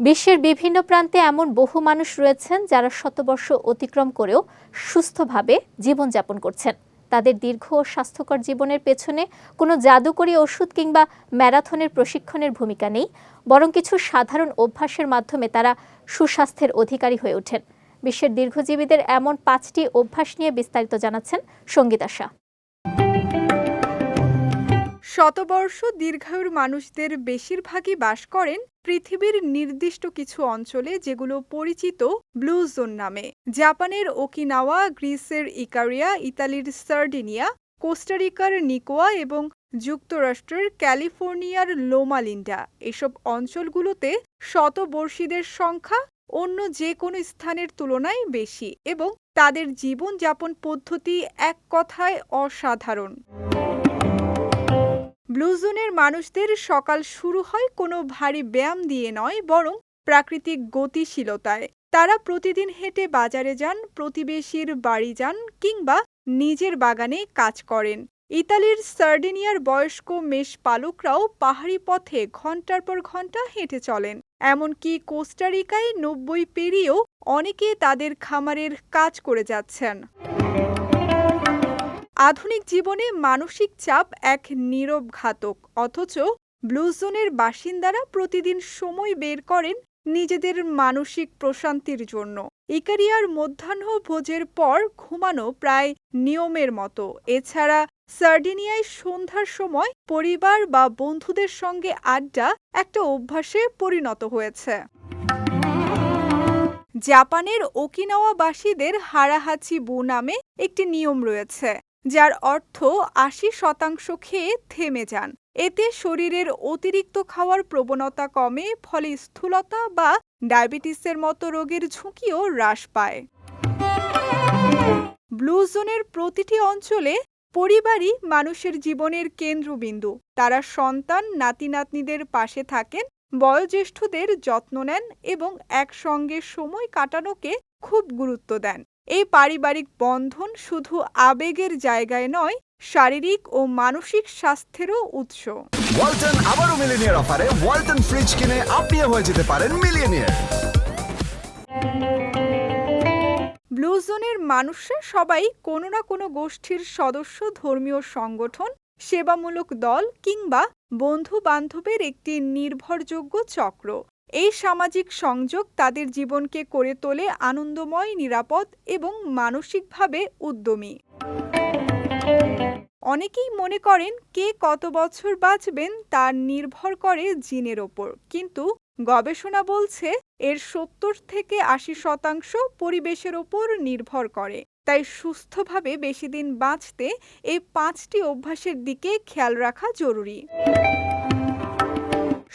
বিশ্বের বিভিন্ন প্রান্তে এমন বহু মানুষ রয়েছেন যারা শতবর্ষ অতিক্রম করেও সুস্থভাবে জীবনযাপন করছেন। তাদের দীর্ঘ ও স্বাস্থ্যকর জীবনের পেছনে কোনো জাদুকরী ওষুধ কিংবা ম্যারাথনের প্রশিক্ষণের ভূমিকা নেই, বরং কিছু সাধারণ অভ্যাসের মাধ্যমে তারা সুস্বাস্থ্যের অধিকারী হয়ে ওঠেন। বিশ্বের দীর্ঘজীবীদের এমন পাঁচটি অভ্যাস নিয়ে বিস্তারিত জানাচ্ছেন সঙ্গীতা শাহ। শতবর্ষ দীর্ঘায়ুর মানুষদের বেশিরভাগই বাস করেন পৃথিবীর নির্দিষ্ট কিছু অঞ্চলে যেগুলো পরিচিত ব্লু জোন নামে। জাপানের ওকিনাওয়া, গ্রিসের ইকারিয়া, ইতালির সার্ডিনিয়া, কোস্টারিকার নিকোয়া এবং যুক্তরাষ্ট্রের ক্যালিফোর্নিয়ার লোমালিন্ডা। এসব অঞ্চলগুলোতে শতবর্ষীদের সংখ্যা অন্য যে কোনো স্থানের তুলনায় বেশি এবং তাদের জীবনযাপন পদ্ধতি এক কথায় অসাধারণ। ব্লুজোনের মানুষদের সকাল শুরু হয় কোনো ভারী ব্যায়াম দিয়ে নয়, বরং প্রাকৃতিক গতিশীলতায়। তারা প্রতিদিন হেঁটে বাজারে যান, প্রতিবেশীর বাড়ি যান কিংবা নিজের বাগানে কাজ করেন। ইতালির সার্ডিনিয়ার বয়স্ক মেষ পালকরাও পাহাড়ি পথে ঘণ্টার পর ঘণ্টা হেঁটে চলেন। এমনকি কোস্টারিকায় নব্বই পেরিয়েও অনেকে তাদের খামারের কাজ করে যাচ্ছেন। আধুনিক জীবনে মানসিক চাপ এক নীরব ঘাতক, অথচ ব্লুজোনের বাসিন্দারা প্রতিদিন সময় বের করেন নিজেদের মানসিক প্রশান্তির জন্য। ইকারিয়ার মধ্যাহ্ন ভোজের পর ঘুমানো প্রায় নিয়মের মতো। এছাড়া সার্ডিনিয়ায় সন্ধ্যার সময় পরিবার বা বন্ধুদের সঙ্গে আড্ডা একটা অভ্যাসে পরিণত হয়েছে। জাপানের ওকিনাওয়াবাসীদের হারাহাচি বু নামে একটি নিয়ম রয়েছে। যার অর্থ আশি শতাংশ খেয়ে থেমে যান। এতে শরীরের অতিরিক্ত খাওয়ার প্রবণতা কমে, ফলে স্থূলতা বা ডায়াবেটিসের মতো রোগের ঝুঁকিও হ্রাস পায়। ব্লু জোনের প্রতিটি অঞ্চলে পরিবারই মানুষের জীবনের কেন্দ্রবিন্দু। তারা সন্তান নাতি নাতনিদের পাশে থাকেন, বয়োজ্যেষ্ঠদের যত্ন নেন এবং একসঙ্গে সময় কাটানোকে খুব গুরুত্ব দেন। এই পারিবারিক বন্ধন শুধু আবেগের জায়গায় নয় শারীরিক ও মানসিক স্বাস্থ্যেরও উৎস। ওয়ালটন আবারও মিলিনিয়ার অফারে ওয়ালটন ফ্রিজ কিনে আপনিও হয়ে যেতে পারেন মিলিয়নিয়ার। ব্লু জোনের মানুষরা সবাই কোনো না কোনো গোষ্ঠীর সদস্য ধর্মীয় সংগঠন সেবামূলক দল কিংবা বন্ধু বান্ধবের একটি নির্ভরযোগ্য চক্র। এই সামাজিক সংযোগ তাদের জীবনকে করে তোলে আনন্দময়, নিরাপদ এবং মানসিকভাবে উদ্যমী। অনেকেই মনে করেন কে কত বছর বাঁচবেন তা নির্ভর করে জিনের ওপর। কিন্তু গবেষণা বলছে এর সত্তর থেকে আশি শতাংশ পরিবেশের ওপর নির্ভর করে। তাই সুস্থভাবে বেশি দিন বাঁচতে এই পাঁচটি অভ্যাসের দিকে খেয়াল রাখা জরুরি।